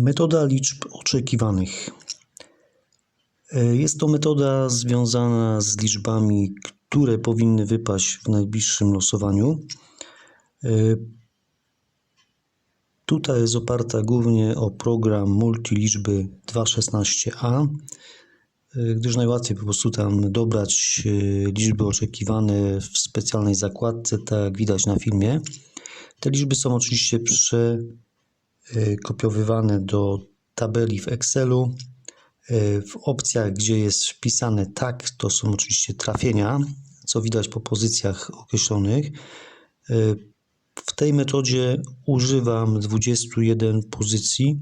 Metoda liczb oczekiwanych. E, Jest to metoda związana z liczbami, które powinny wypaść w najbliższym losowaniu. E, Tutaj jest oparta głównie o program multiliczby 2.16a, e, gdyż najłatwiej po prostu tam dobrać liczby oczekiwane w specjalnej zakładce, tak jak widać na filmie. Te liczby są oczywiście przekopiowywane do tabeli w Excelu. E, W opcjach, gdzie jest wpisane tak, to są oczywiście trafienia, co widać po pozycjach określonych. E, W tej metodzie używam 21 pozycji,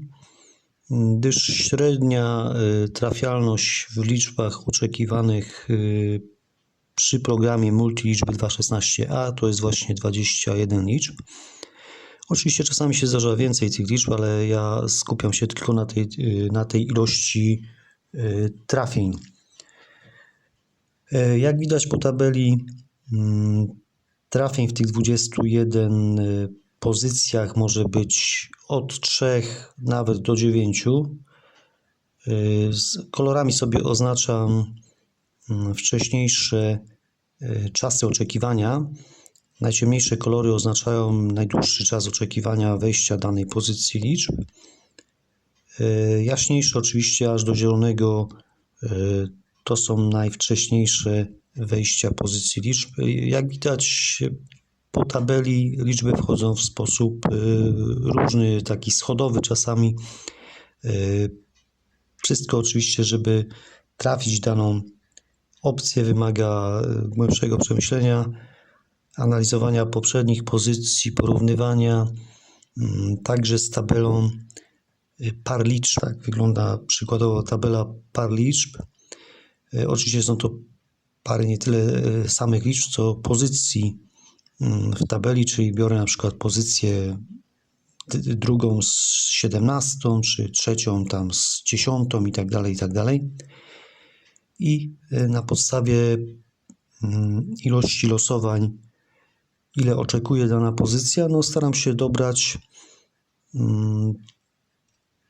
gdyż średnia trafialność w liczbach oczekiwanych przy programie multiliczby 2.16a to jest właśnie 21 liczb. Oczywiście czasami się zdarza więcej tych liczb, ale ja skupiam się tylko na tej, y, na tej ilości y, trafień. E, Jak widać po tabeli, mm, trafień w tych 21 y, pozycjach może być od 3 nawet do 9. Y, Z kolorami sobie oznaczam mm, wcześniejsze y, czasy oczekiwania. Najciemniejsze kolory oznaczają najdłuższy czas oczekiwania wejścia danej pozycji liczb. E, Jaśniejsze oczywiście aż do zielonego e, to są najwcześniejsze wejścia pozycji liczb. E, Jak widać po tabeli liczby wchodzą w sposób różny, taki schodowy czasami. Wszystko oczywiście, żeby trafić daną opcję wymaga głębszego przemyślenia analizowania poprzednich pozycji, porównywania mm, także z tabelą y, par liczb. Tak wygląda przykładowo tabela par liczb. Y, Oczywiście są to pary nie tyle y, samych liczb, co pozycji mm, w tabeli, czyli biorę na przykład pozycję drugą z 17, czy trzecią tam z 10 i tak dalej, i tak dalej. I na podstawie mm, ilości losowań ile oczekuje dana pozycja, no staram się dobrać mm,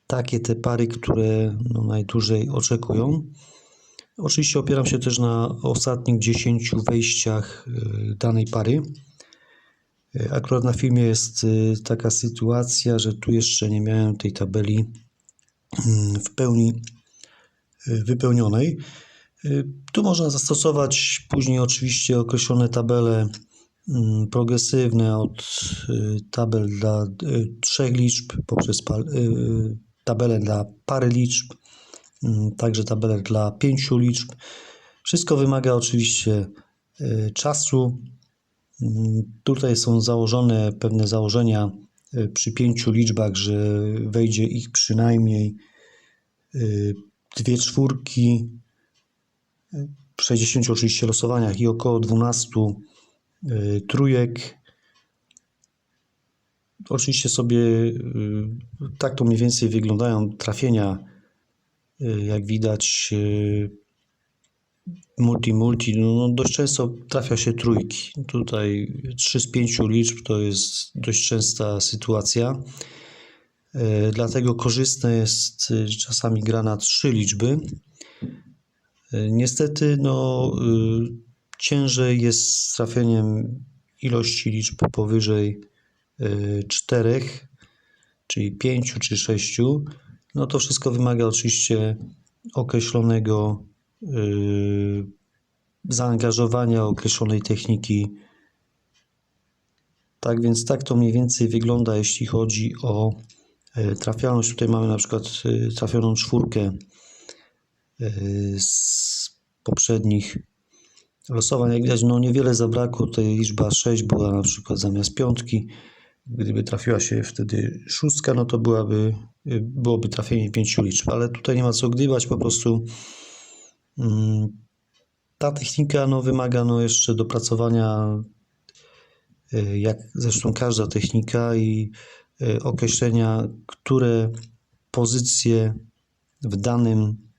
takie te pary, które no, najdłużej oczekują. Oczywiście opieram się też na ostatnich 10 wejściach y, danej pary. Y, Akurat na filmie jest y, taka sytuacja, że tu jeszcze nie miałem tej tabeli mm, w pełni wypełnionej. Tu można zastosować później oczywiście określone tabele progresywne od y, tabel dla y, trzech liczb poprzez y, tabelę dla pary liczb, mm, także tabelę dla pięciu liczb. Wszystko wymaga oczywiście czasu. Mm, Tutaj są założone pewne założenia przy pięciu liczbach, że wejdzie ich przynajmniej dwie czwórki, w 60 oczywiście losowaniach i około 12 y, trójek. Oczywiście sobie y, tak to mniej więcej wyglądają trafienia. Y, Jak widać, multi, multi, no, no dość często trafia się trójki. Tutaj 3 z 5 liczb to jest dość częsta sytuacja. Dlatego korzystne jest czasami gra na trzy liczby. Niestety, no, ciężej jest z trafieniem ilości liczb powyżej y, czterech, czyli pięciu czy sześciu. No to wszystko wymaga oczywiście określonego y, zaangażowania, określonej techniki. Tak więc tak to mniej więcej wygląda, jeśli chodzi o y, trafialność. Tutaj mamy na przykład y, trafioną czwórkę y, z poprzednich losowań. Jak widać, no niewiele zabrakło. Tutaj liczba 6 była na przykład zamiast piątki. Gdyby trafiła się wtedy szóstka, no to byłaby, y, byłoby trafienie pięciu liczb, ale tutaj nie ma co gdybać, po prostu mm, ta technika no, wymaga no, jeszcze dopracowania, y, jak zresztą każda technika i y, określenia, które pozycje w danym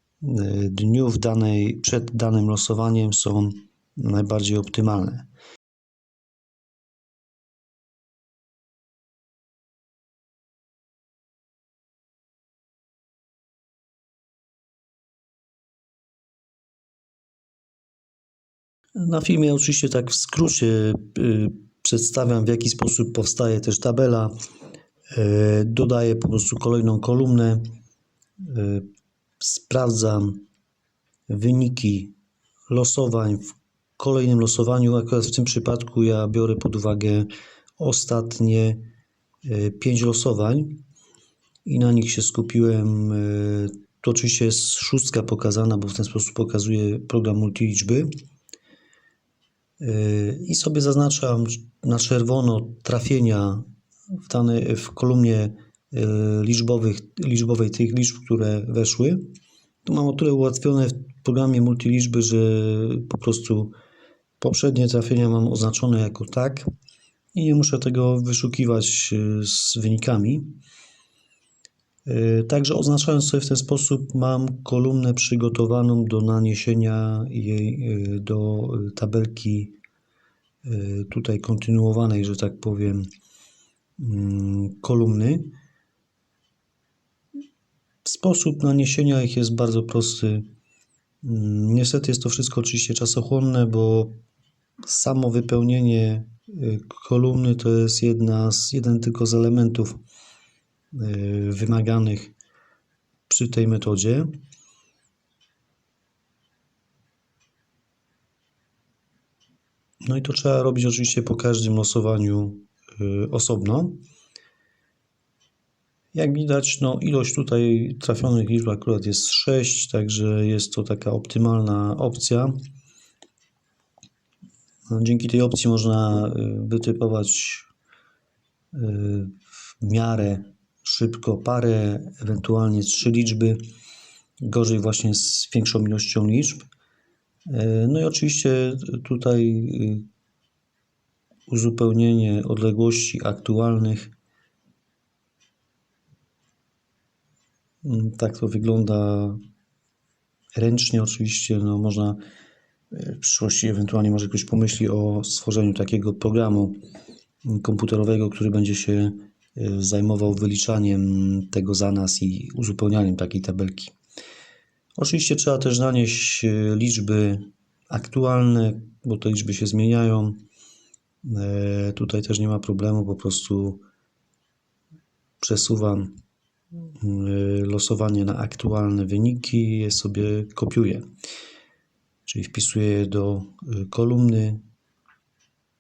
dniu, w danej, przed danym losowaniem są najbardziej optymalne. Na filmie oczywiście tak w skrócie y, przedstawiam w jaki sposób powstaje też tabela. Y, dodaję po prostu kolejną kolumnę. Y, sprawdzam wyniki losowań w kolejnym losowaniu. Akurat w tym przypadku ja biorę pod uwagę ostatnie 5 losowań i na nich się skupiłem. Y, Tu oczywiście jest szóstka pokazana, bo w ten sposób pokazuje program multiliczby. Y, I sobie zaznaczam na czerwono trafienia w, danej, w kolumnie liczbowych, liczbowej tych liczb, które weszły. Tu mam o tyle ułatwione w programie multiliczby, że po prostu poprzednie trafienia mam oznaczone jako tak i nie muszę tego wyszukiwać y, z wynikami. Y, Także oznaczając sobie w ten sposób mam kolumnę przygotowaną do naniesienia jej y, do tabelki tutaj kontynuowanej, że tak powiem, mm, kolumny. Sposób naniesienia ich jest bardzo prosty. Mm, Niestety jest to wszystko oczywiście czasochłonne, bo samo wypełnienie y, kolumny to jest jedna z, jeden tylko z elementów y, wymaganych przy tej metodzie. No i to trzeba robić oczywiście po każdym losowaniu y, osobno. Jak widać, no ilość tutaj trafionych liczb akurat jest 6, także jest to taka optymalna opcja. No, Dzięki tej opcji można y, wytypować y, w miarę szybko parę, ewentualnie trzy liczby. Gorzej właśnie z większą ilością liczb. Y, No i oczywiście tutaj uzupełnienie odległości aktualnych. Mm, Tak to wygląda ręcznie oczywiście. No można w przyszłości ewentualnie może ktoś pomyśli o stworzeniu takiego programu komputerowego, który będzie się y, zajmował wyliczaniem tego za nas i uzupełnianiem takiej tabelki. Oczywiście trzeba też nanieść y, liczby aktualne, bo te liczby się zmieniają. E, Tutaj też nie ma problemu, po prostu przesuwam losowanie na aktualne wyniki je sobie kopiuję. Czyli wpisuję je do y, kolumny,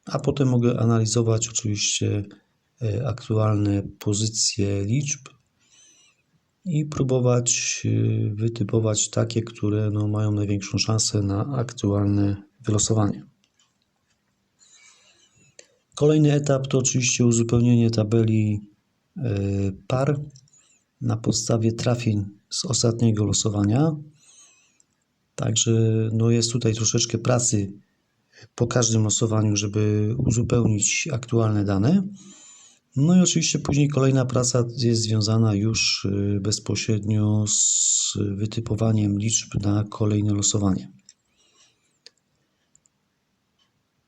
a potem mogę analizować oczywiście y, aktualne pozycje liczb i próbować y, wytypować takie, które no, mają największą szansę na aktualne wylosowanie. Kolejny etap to oczywiście uzupełnienie tabeli par na podstawie trafień z ostatniego losowania. Także no jest tutaj troszeczkę pracy po każdym losowaniu, żeby uzupełnić aktualne dane. No i oczywiście później kolejna praca jest związana już y, bezpośrednio z wytypowaniem liczb na kolejne losowanie.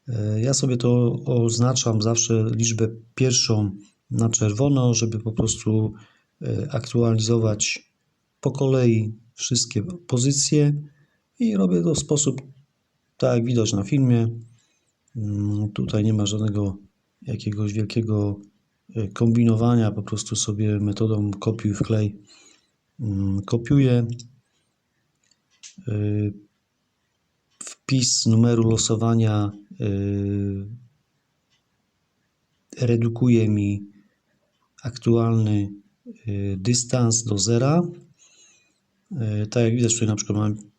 E, Ja sobie to oznaczam zawsze liczbę pierwszą na czerwono, żeby po prostu e, aktualizować po kolei wszystkie pozycje i robię to w sposób tak jak widać na filmie. Mm, Tutaj nie ma żadnego jakiegoś wielkiego e, kombinowania, po prostu sobie metodą kopiuj wklej mm, kopiuję. E, Wpis numeru losowania e, redukuje mi aktualny dystans do zera. Tak jak widać, tutaj na przykład mam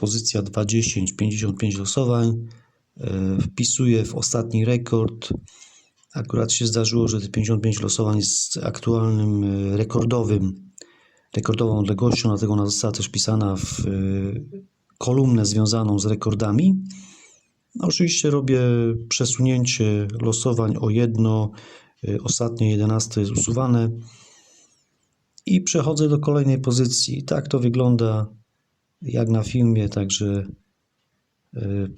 pozycja 2.10, 55 losowań. E, Wpisuję w ostatni rekord. Akurat się zdarzyło, że te 55 losowań jest aktualnym e, rekordowym, rekordową odległością, dlatego ona została też wpisana w e, kolumnę związaną z rekordami. No, Oczywiście robię przesunięcie losowań o jedno, ostatnie 11 jest usuwane i przechodzę do kolejnej pozycji. Tak to wygląda jak na filmie, także y,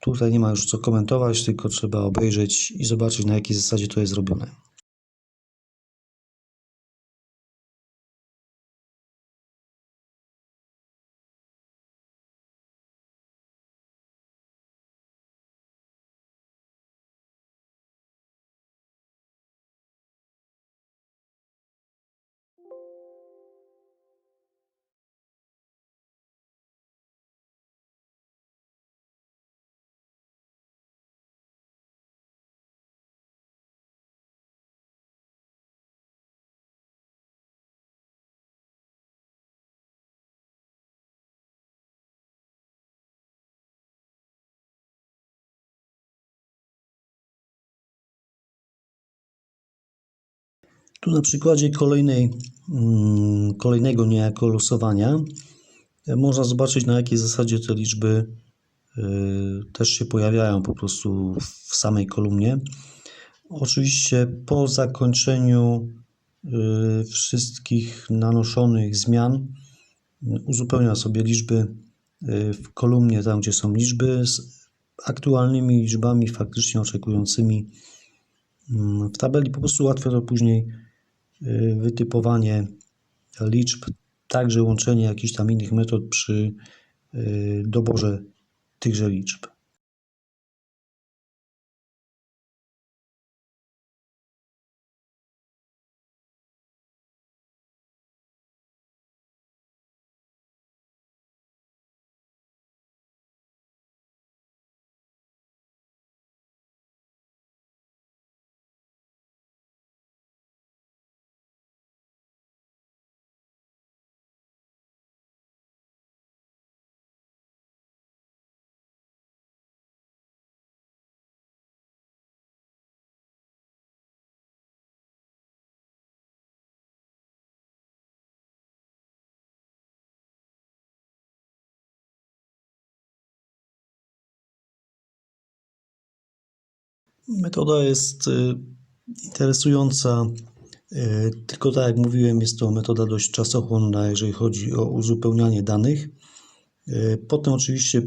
tutaj nie ma już co komentować, tylko trzeba obejrzeć i zobaczyć na jakiej zasadzie to jest zrobione. Tu na przykładzie kolejnej, mm, kolejnego niejako losowania e, można zobaczyć na jakiej zasadzie te liczby y, też się pojawiają po prostu w samej kolumnie. Oczywiście po zakończeniu y, wszystkich nanoszonych zmian uzupełnia sobie liczby w kolumnie tam, gdzie są liczby z aktualnymi liczbami faktycznie oczekującymi W tabeli po prostu ułatwia to później wytypowanie liczb, także łączenie jakichś tam innych metod przy y, doborze tychże liczb. Metoda jest y, interesująca, y, tylko tak jak mówiłem, jest to metoda dość czasochłonna, jeżeli chodzi o uzupełnianie danych. Y, Potem oczywiście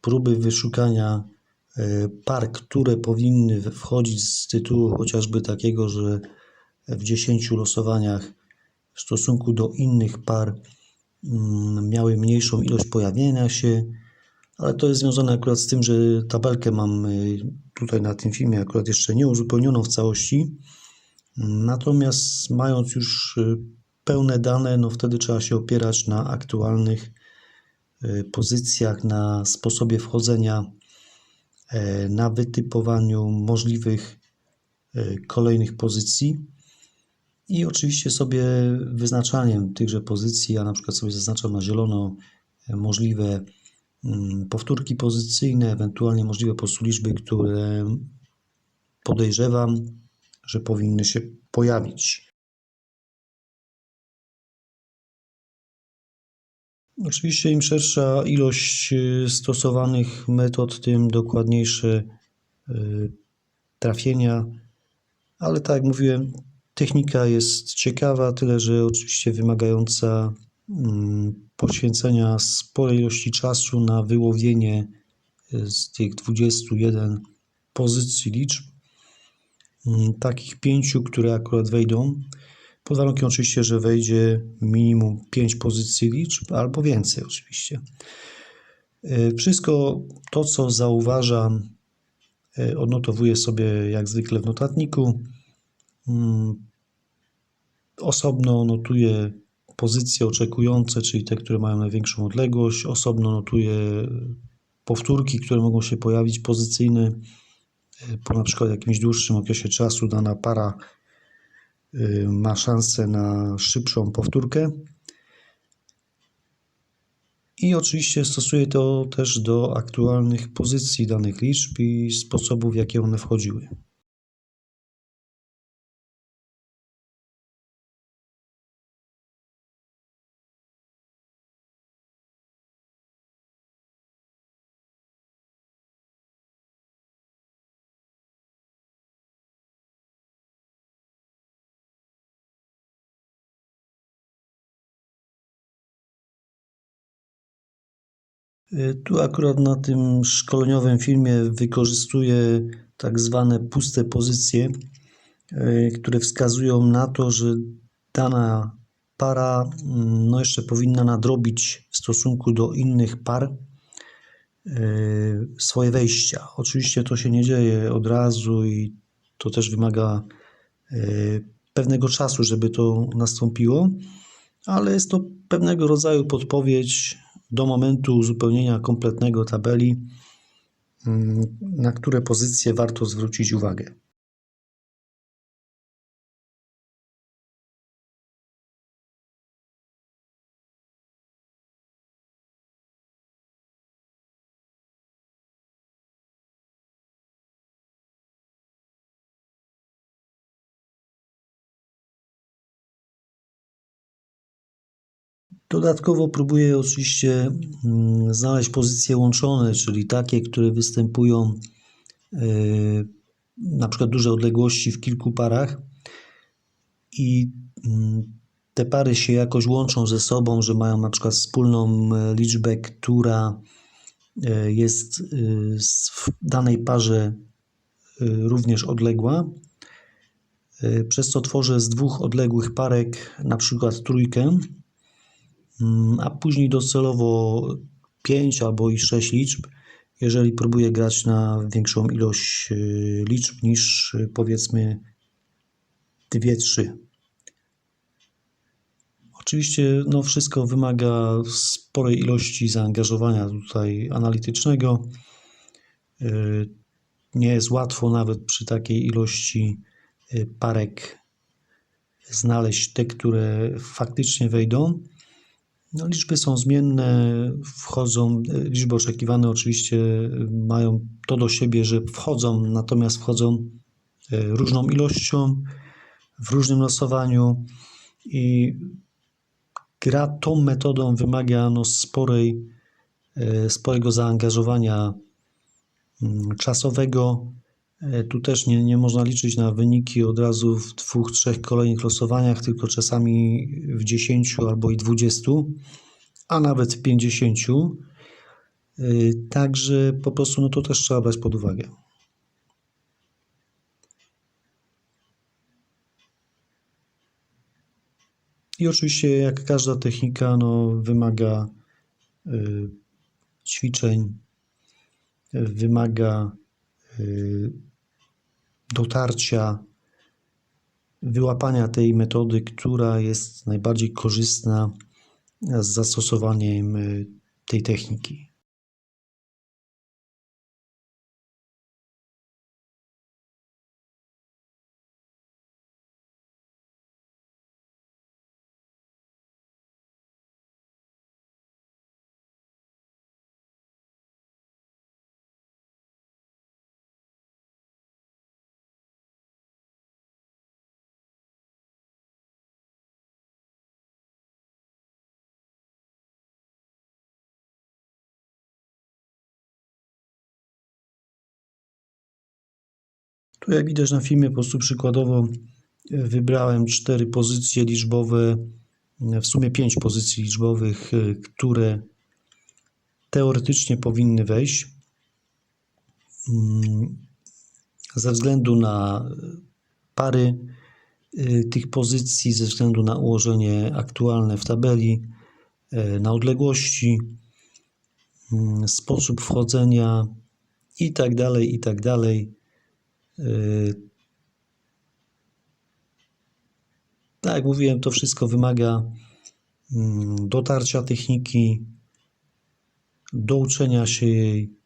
próby wyszukania par, które powinny wchodzić z tytułu chociażby takiego, że w 10 losowaniach w stosunku do innych par mm, miały mniejszą ilość pojawienia się, ale to jest związane akurat z tym, że tabelkę mam tutaj na tym filmie akurat jeszcze nie uzupełnioną w całości. Natomiast mając już y, pełne dane, no wtedy trzeba się opierać na aktualnych y, pozycjach, na sposobie wchodzenia, e, na wytypowaniu możliwych e, kolejnych pozycji i oczywiście sobie wyznaczaniem tychże pozycji. Ja na przykład sobie zaznaczam na zielono e, możliwe powtórki pozycyjne, ewentualnie możliwe po prostu liczby, które podejrzewam, że powinny się pojawić. Oczywiście im szersza ilość y, stosowanych metod, tym dokładniejsze y, trafienia, ale tak jak mówiłem, technika jest ciekawa, tyle że oczywiście wymagająca mm, poświęcenia sporej ilości czasu na wyłowienie y, z tych 21 pozycji liczb, mm, takich pięciu, które akurat wejdą. Pod warunkiem oczywiście, że wejdzie minimum 5 pozycji liczb albo więcej oczywiście. E, Wszystko to, co zauważam, e, odnotowuję sobie jak zwykle w notatniku. Mm, Osobno notuję pozycje oczekujące, czyli te, które mają największą odległość. Osobno notuję powtórki, które mogą się pojawić pozycyjne po na przykład jakimś dłuższym okresie czasu dana para y, ma szansę na szybszą powtórkę. I oczywiście stosuję to też do aktualnych pozycji danych liczb i sposobów, w jakie one wchodziły. Tu akurat na tym szkoleniowym filmie wykorzystuję tak zwane puste pozycje, y, które wskazują na to, że dana para mm, no jeszcze powinna nadrobić w stosunku do innych par y, swoje wejścia. Oczywiście to się nie dzieje od razu i to też wymaga pewnego czasu, żeby to nastąpiło, ale jest to pewnego rodzaju podpowiedź do momentu uzupełnienia kompletnego tabeli, mm, na które pozycje warto zwrócić uwagę. Dodatkowo próbuję oczywiście mm, znaleźć pozycje łączone, czyli takie, które występują e, na przykład duże odległości w kilku parach i mm, te pary się jakoś łączą ze sobą, że mają na przykład wspólną e, liczbę, która e, jest w danej parze również odległa. Przez co tworzę z dwóch odległych parek na przykład trójkę a później docelowo 5 albo i 6 liczb, jeżeli próbuję grać na większą ilość y, liczb niż y, powiedzmy 2-3. Oczywiście no, wszystko wymaga sporej ilości zaangażowania tutaj analitycznego. Y, nie jest łatwo nawet przy takiej ilości parek znaleźć te, które faktycznie wejdą. No, liczby są zmienne, wchodzą, liczby oczekiwane oczywiście mają to do siebie, że wchodzą, natomiast wchodzą e, różną ilością, w różnym losowaniu i gra tą metodą wymaga no, sporej, e, sporego zaangażowania mm, czasowego. E, tu też nie, nie można liczyć na wyniki od razu w dwóch, trzech kolejnych losowaniach, tylko czasami w dziesięciu albo i dwudziestu, a nawet w pięćdziesięciu. E, także po prostu no to też trzeba brać pod uwagę. I oczywiście, jak każda technika, no, wymaga y, ćwiczeń, wymaga y, dotarcia, wyłapania tej metody, która jest najbardziej korzystna z zastosowaniem y, tej techniki. Tu jak widać na filmie, po prostu przykładowo e, wybrałem cztery pozycje liczbowe, e, w sumie pięć pozycji liczbowych, e, które teoretycznie powinny wejść. Mm, ze względu na pary tych pozycji, ze względu na ułożenie aktualne w tabeli, na odległości, mm, sposób wchodzenia i tak dalej, i tak dalej. Yy, tak jak mówiłem, to wszystko wymaga mm, dotarcia techniki, douczenia się jej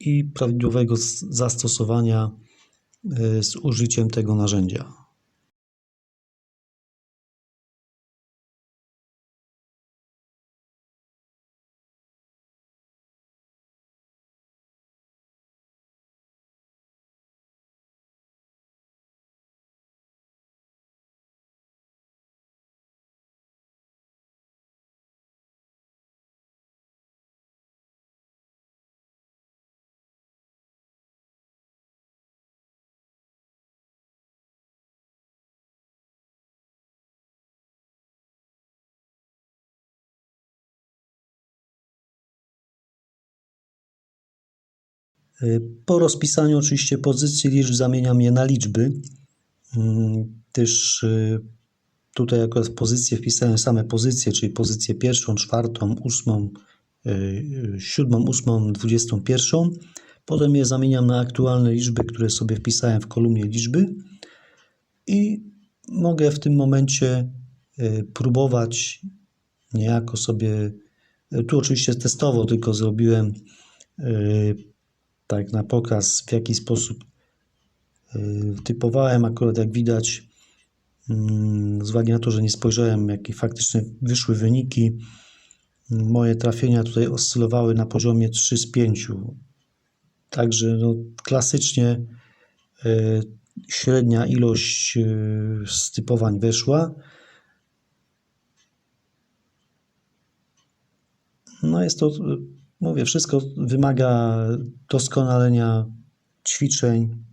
i prawidłowego zastosowania yy, z użyciem tego narzędzia. Po rozpisaniu oczywiście pozycji liczb zamieniam je na liczby. Mm, też y, tutaj jako pozycję wpisałem same pozycje, czyli pozycję pierwszą, czwartą, ósmą, y, y, siódmą, ósmą, dwudziestą pierwszą. Potem je zamieniam na aktualne liczby, które sobie wpisałem w kolumnie liczby i mogę w tym momencie próbować niejako sobie, tu oczywiście testowo tylko zrobiłem tak na pokaz, w jaki sposób y, typowałem. Akurat jak widać, mm, z uwagi na to, że nie spojrzałem, jakie faktycznie wyszły wyniki, moje trafienia tutaj oscylowały na poziomie 3 z 5. Także no, klasycznie y, średnia ilość y, stypowań weszła. No jest to, mówię, wszystko wymaga doskonalenia, ćwiczeń,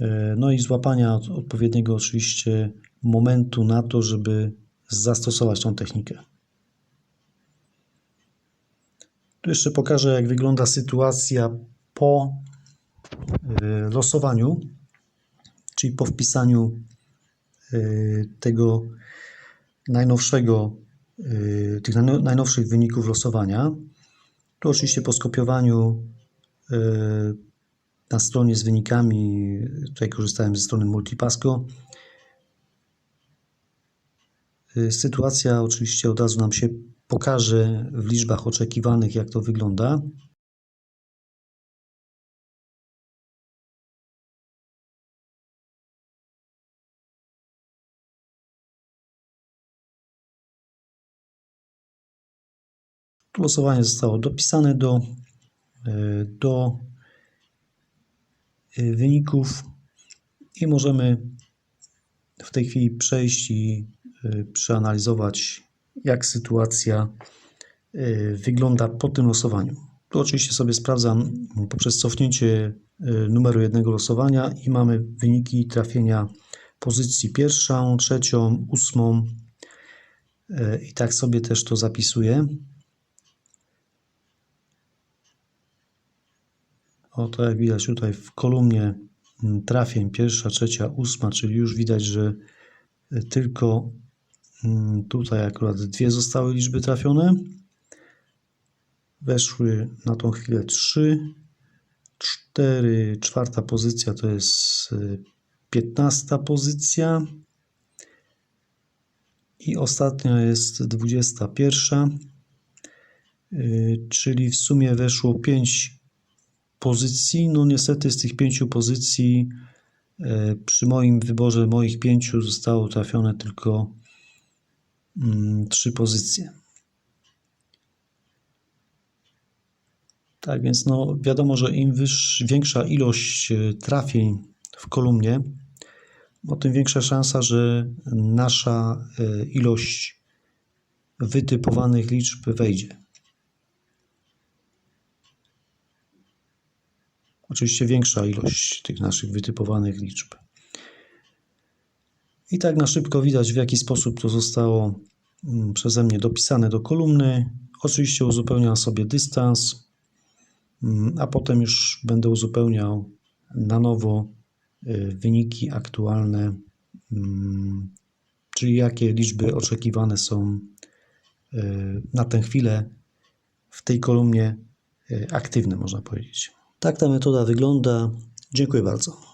y, no i złapania od- odpowiedniego oczywiście momentu na to, żeby zastosować tą technikę. Tu jeszcze pokażę, jak wygląda sytuacja po y, losowaniu, czyli po wpisaniu y, tego najnowszego, tych najno- najnowszych wyników losowania. Tu oczywiście po skopiowaniu y, na stronie z wynikami, tutaj korzystałem ze strony Multipasco. Y, Sytuacja oczywiście od razu nam się pokaże w liczbach oczekiwanych, jak to wygląda. Tu losowanie zostało dopisane do, y, do y, wyników i możemy w tej chwili przejść i y, przeanalizować, jak sytuacja wygląda po tym losowaniu. Tu oczywiście sobie sprawdzam poprzez cofnięcie numeru jednego losowania i mamy wyniki trafienia pozycji pierwszą, trzecią, ósmą i tak sobie też to zapisuję. Oto jak widać tutaj w kolumnie mm, trafień pierwsza, trzecia, ósma, czyli już widać, że y, tylko mm, tutaj akurat dwie zostały liczby trafione. Weszły na tą chwilę trzy, cztery, czwarta pozycja to jest y, piętnasta pozycja. I ostatnia jest dwudziesta pierwsza, y, czyli w sumie weszło pięć pozycji. No niestety z tych pięciu pozycji e, przy moim wyborze moich pięciu zostało trafione tylko mm, trzy pozycje. Tak więc no wiadomo, że im wyższa, większa ilość e, trafień w kolumnie, o tym większa szansa, że nasza e, ilość wytypowanych liczb wejdzie. Oczywiście większa ilość tych naszych wytypowanych liczb. I tak na szybko widać, w jaki sposób to zostało mm, przeze mnie dopisane do kolumny. Oczywiście uzupełniam sobie dystans, mm, a potem już będę uzupełniał na nowo y, wyniki aktualne, mm, czyli jakie liczby oczekiwane są y, na tę chwilę w tej kolumnie y, aktywne, można powiedzieć. Tak ta metoda wygląda. Dziękuję bardzo.